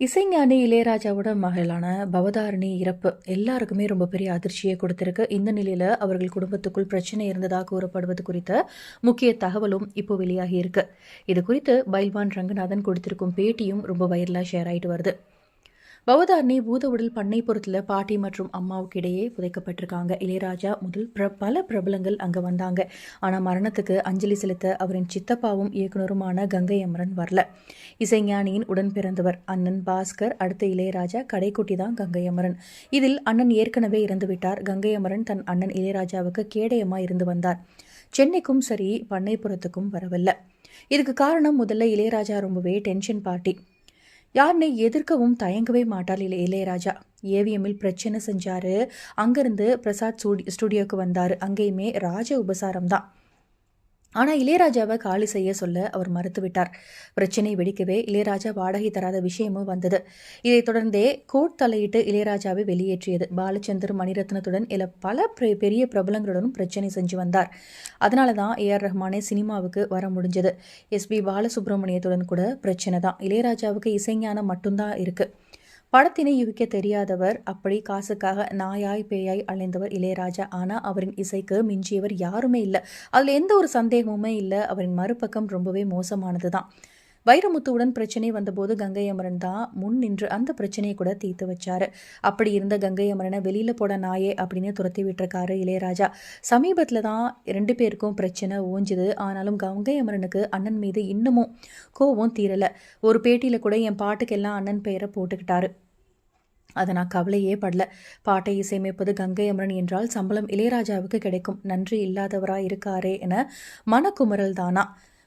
இசைஞானி இளையராஜாவோட மகளான பவதாரணி இறப்பு எல்லாருக்குமே ரொம்ப பெரிய அதிர்ச்சியை கொடுத்திருக்கு. இந்த நிலையில அவர்கள் குடும்பத்துக்குள் பிரச்சனை இருந்ததாக கூறப்படுவது குறித்த முக்கிய தகவலும் இப்போ வெளியாகி இருக்கு. இது குறித்து பைல்வான் ரங்கநாதன் கொடுத்திருக்கும் பேட்டியும் ரொம்ப வைரலா ஷேர் ஆயிட்டு வருது. பவதாரணி பூதவுடல் பண்ணைப்புறத்தில் பாட்டி மற்றும் அம்மாவுக்கு இடையே புதைக்கப்பட்டிருக்காங்க. இளையராஜா முதல் பிர பல பிரபலங்கள் அங்கே வந்தாங்க. ஆனால் மரணத்துக்கு அஞ்சலி செலுத்த அவரின் சித்தப்பாவும் இயக்குனருமான கங்கை அமரன் வரல. இசைஞானியின் உடன் பிறந்தவர் அண்ணன் பாஸ்கர் அடுத்த இளையராஜா கடைக்குட்டி தான் கங்கை அமரன். இதில் அண்ணன் ஏற்கனவே இறந்துவிட்டார் கங்கை அமரன் தன் அண்ணன் இளையராஜாவுக்கு கேடயமா இருந்து வந்தார். சென்னைக்கும் சரி பண்ணைப்புறத்துக்கும் வரவில்லை. இதுக்கு காரணம் முதல்ல இளையராஜா ரொம்பவே டென்ஷன் பார்ட்டி. யாருனை எதிர்க்கவும் தயங்கவே மாட்டார் இல்லை இளையராஜா. ஏவிஎம்மில் பிரச்சனை செஞ்சாரு. அங்கேருந்து பிரசாத் ஸ்டூடி ஸ்டுடியோக்கு வந்தார். அங்கேயுமே ராஜ உபசாரம் தான் ஆனால் இளையராஜாவை காலி செய்ய சொல்ல அவர் மறுத்துவிட்டார். பிரச்சனை வெடிக்கவே இளையராஜா வாடகை தராத விஷயமும் வந்தது. இதைத் தொடர்ந்தே கோர்ட் தலையிட்டு இளையராஜாவை வெளியேற்றியது. பாலச்சந்தர் மணிரத்னத்துடன் இல்ல பல பெரிய பிரபலங்களுடனும் பிரச்சனை செஞ்சு வந்தார். அதனால தான் ஏ. ஆர். ரஹ்மானே சினிமாவுக்கு வர முடிஞ்சது. எஸ்பி பாலசுப்ரமணியத்துடன் கூட பிரச்சனை தான். இளையராஜாவுக்கு இசைஞானம் மட்டும்தான் இருக்குது படத்தினை யூகிக்க தெரியாதவர் அப்படி காசுக்காக நாயாய் பேயாய் அலைந்தவர் இளையராஜா. ஆனால் அவரின் இசைக்கு மிஞ்சியவர் யாருமே இல்லை. அதில் எந்த ஒரு சந்தேகமுமே இல்லை. அவரின் மறுபக்கம் ரொம்பவே மோசமானது தான் வைரமுத்துவுடன் பிரச்சனை வந்தபோது கங்கை அமரன் தான் முன் நின்று அந்த பிரச்சனையை கூட தீர்த்து வச்சாரு. அப்படி இருந்த கங்கை அமரனை வெளியில போட நாயே அப்படின்னு துரத்தி விட்டுருக்காரு இளையராஜா. சமீபத்தில் தான் ரெண்டு பேருக்கும் பிரச்சனை ஓஞ்சுது. ஆனாலும் கங்கை அமரனுக்கு அண்ணன் மீது இன்னமும் கோவம் தீரலை. ஒரு பேட்டியில் கூட என் பாட்டுக்கெல்லாம் அண்ணன் பெயரை போட்டுக்கிட்டாரு. அதை நான் கவலையே படல. பாட்டை இசையமைப்பது கங்கை அமரன் என்றால் சம்பளம் இளையராஜாவுக்கு கிடைக்கும். நன்றி இல்லாதவராக இருக்காரே என மனக்குமரல் தானா.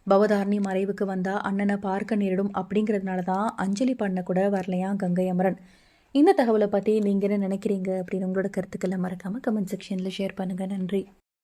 பவதாரணி மறைவுக்கு வந்தா அண்ணனை பார்க்க நேரிடும் அப்படிங்கிறதுனால தான் அஞ்சலி பண்ண கூட வரலையா கங்கை அமரன்? இந்த தகவலை பற்றி நீங்கள் என்ன நினைக்கிறீங்க அப்படின்னு உங்களோட கருத்துக்களை மறக்காமல் கமெண்ட் செக்ஷனில் ஷேர் பண்ணுங்கள் நன்றி.